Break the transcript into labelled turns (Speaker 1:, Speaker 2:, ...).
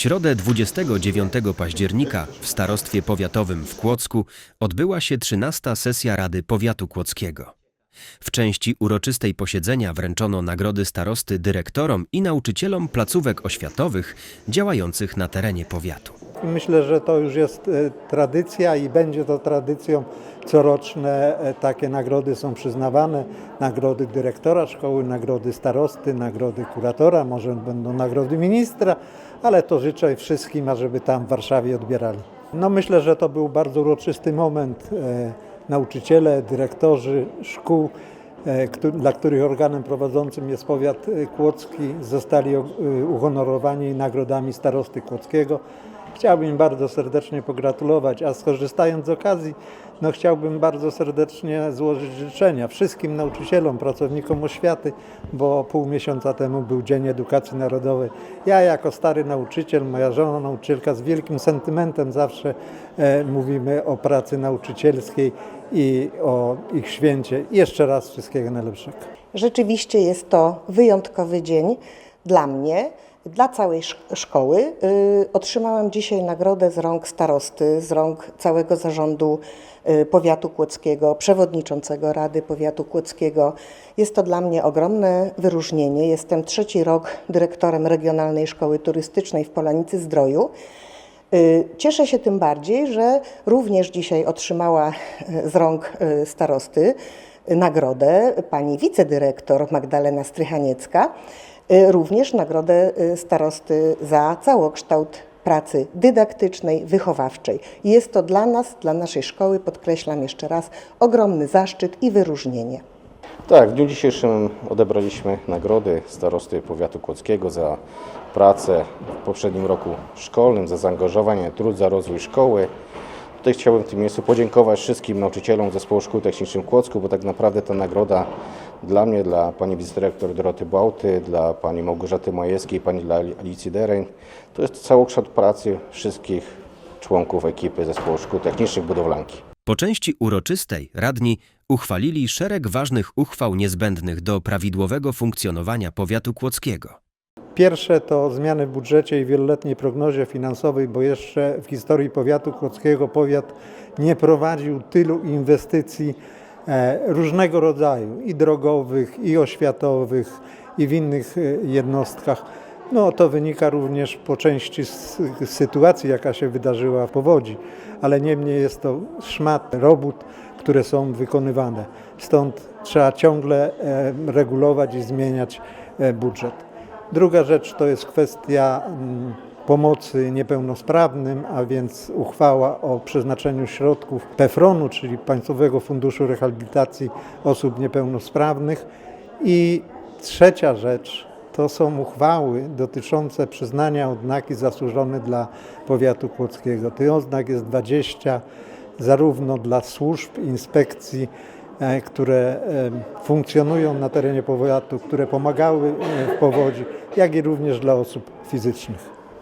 Speaker 1: środę 29 października w starostwie powiatowym w Kłodzku odbyła się 13 sesja Rady Powiatu Kłodzkiego. W części uroczystej posiedzenia wręczono nagrody starosty dyrektorom i nauczycielom placówek oświatowych działających na terenie powiatu.
Speaker 2: I Myślę, że to już jest e, tradycja i będzie to tradycją. Coroczne e, takie nagrody są przyznawane. Nagrody dyrektora szkoły, nagrody starosty, nagrody kuratora, może będą nagrody ministra, ale to życzę wszystkim, ażeby tam w Warszawie odbierali. No myślę, że to był bardzo uroczysty moment. E, Nauczyciele, dyrektorzy szkół, dla których organem prowadzącym jest powiat kłodzki, zostali uhonorowani nagrodami starosty kłodzkiego. Chciałbym bardzo serdecznie pogratulować, a skorzystając z okazji, no chciałbym bardzo serdecznie złożyć życzenia wszystkim nauczycielom, pracownikom oświaty, bo pół miesiąca temu był Dzień Edukacji Narodowej. Ja jako stary nauczyciel, moja żona nauczycielka z wielkim sentymentem zawsze e, mówimy o pracy nauczycielskiej i o ich święcie. Jeszcze raz wszystkiego najlepszego.
Speaker 3: Rzeczywiście jest to wyjątkowy dzień dla mnie, dla całej sz- szkoły. Y, Otrzymałam dzisiaj nagrodę z rąk starosty, z rąk całego zarządu y, powiatu kłodzkiego, przewodniczącego Rady Powiatu Kłodzkiego. Jest to dla mnie ogromne wyróżnienie. Jestem trzeci rok dyrektorem Regionalnej Szkoły Turystycznej w Polanicy Zdroju. Y, Cieszę się tym bardziej, że również dzisiaj otrzymała z rąk starosty nagrodę pani wicedyrektor Magdalena Strychaniecka, również nagrodę y, starosty za całokształt pracy dydaktycznej, wychowawczej. Jest to dla nas, dla naszej szkoły, podkreślam jeszcze raz, ogromny zaszczyt i wyróżnienie.
Speaker 4: Tak, w dniu dzisiejszym odebraliśmy nagrody starosty powiatu kłodzkiego za pracę w poprzednim roku szkolnym, za zaangażowanie, trud, za rozwój szkoły. Tutaj chciałbym w tym miejscu podziękować wszystkim nauczycielom Zespołu Szkół Technicznych w Kłodzku, bo tak naprawdę ta nagroda dla mnie, dla pani wicedyrektor Doroty Bałty, dla pani Małgorzaty Majewskiej, pani dla Alicji Dereń, to jest całokształt pracy wszystkich członków ekipy Zespołu Szkół Technicznych Budowlanki.
Speaker 1: Po części uroczystej radni uchwalili szereg ważnych uchwał niezbędnych do prawidłowego funkcjonowania powiatu kłodzkiego.
Speaker 2: Pierwsze to zmiany w budżecie i wieloletniej prognozie finansowej, bo jeszcze w historii powiatu kłodzkiego powiat nie prowadził tylu inwestycji e, różnego rodzaju i drogowych, i oświatowych, i w innych e, jednostkach. No to wynika również po części z sytuacji, jaka się wydarzyła w powodzi, ale niemniej jest to szmat robót, które są wykonywane. Stąd trzeba ciągle e, regulować i zmieniać budżet. Druga rzecz to jest kwestia mm, pomocy niepełnosprawnym, a więc uchwała o przeznaczeniu środków PFRON-u, czyli Państwowego Funduszu Rehabilitacji Osób Niepełnosprawnych. I trzecia rzecz to są uchwały dotyczące przyznania odznaki zasłużone dla powiatu kłodzkiego. Tych odznak jest 20, zarówno dla służb, inspekcji, które e, funkcjonują na terenie powiatu, które pomagały e, w powodzi, jak i również dla osób fizycznych.